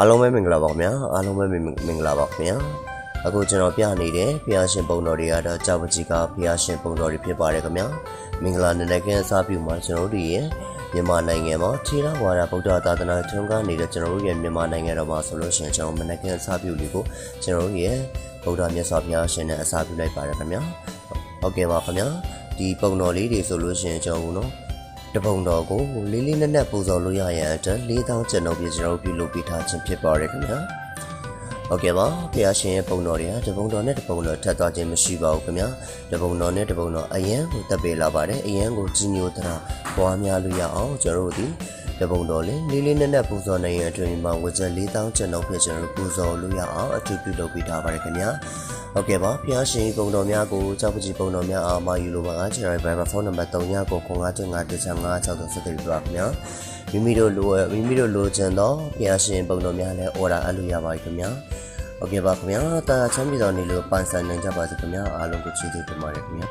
အားလုံးပဲမင်္ဂလာပါခင်ဗျာအားလုံးပဲမင်မင်္ဂလာပါခင်ဗျာအခုကျွန်တော်ပြနေတဲ့ဖျားရှင်ပုံတော်တွေကတော့ကြောက်ပကြီးကဖျားရှင်ပုံတော်တွေဖြစ်ပါတယ်ခင်ဗျာမင်္ဂလာနံနက်ခင်းအစားပြုမှာကျွန်တော်တို့ရဲ့မြန်မာနိုင်ငံမှာခြေရဝါဒဗုဒ္ဓသာသနာထုံးကားနေတဲ့ကျွန်တော်တို့ရဲ့မြန်မာနိုင်ငံတော်မှာဆိုလို့ရှိရင်ကျွန်တော်မနက်ခင်းအစားပြုလေးကိုကျွန်တော်တို့ရဲ့ဗုဒ္ဓမြတ်စွာဘုရားရှင်နဲ့အစားပြုလိုက်ပါတယ်ခင်ဗျာဟုတ်ကဲ့ပါခင်ဗျာဒီပုံတော်လေးတွေဆိုလို့ရှိရင်ကျွန်တော်တို့နော် တပုံတော်ကိုလေးလေးနက်နက်ပူဇော်လို့ရရန်အတွက်၄တောင်းကျန်တော်ပြည်ကျွန်တော်ပြုလုပ်ပေးထားခြင်းဖြစ်ပါတယ်ခင်ဗျာဟုတ်ကဲ့ပါဘုရားရှင်ရဲ့ပုံတော်တွေဟာတပုံတော်နဲ့တပုံတော်ထပ်သွားခြင်းမရှိပါဘူးခင်ဗျာတပုံတော်နဲ့တပုံတော်အယံကိုတက်ပေးလာပါတယ်အယံကိုကြီးညိုတရာပွားများလို့ရအောင်ကျွန်တော်တို့ဒီတပုံတော်လေးလေးလေးနက်နက်ပူဇော်နိုင်ရန်အတွင်းမှာဝကြ၄တောင်းကျန်တော်ဖြစ်ကျွန်တော်တို့ပူဇော်လို့ရအောင်အထူးပြုလုပ်ပေးထားပါတယ်ခင်ဗျာ ဟုတ်ကဲ့ပါဘုရားရှင်ပုံတော်များကိုကြောက်ပကြီးပုံတော်များအားမယူလို့ပါငါကျွန်တော်ရဲ့ Viber ဖုန်းနံပါတ်3ညကို09551563ဆက်သွယ်ပြပါခင်ဗျာမိမိတို့လိုမိမိတို့လိုချင်တော့ဘုရားရှင်ပုံတော်များလည်း order အပ်လို့ရပါပြီခင်ဗျာဟုတ်ကဲ့ပါခင်ဗျာတာချမ်းမြေတော်နေလို့ပန်ဆန်နိုင်ကြပါစေခင်ဗျာအားလုံးကိုချီးကျူးတင်ပါတယ်ခင်ဗျာ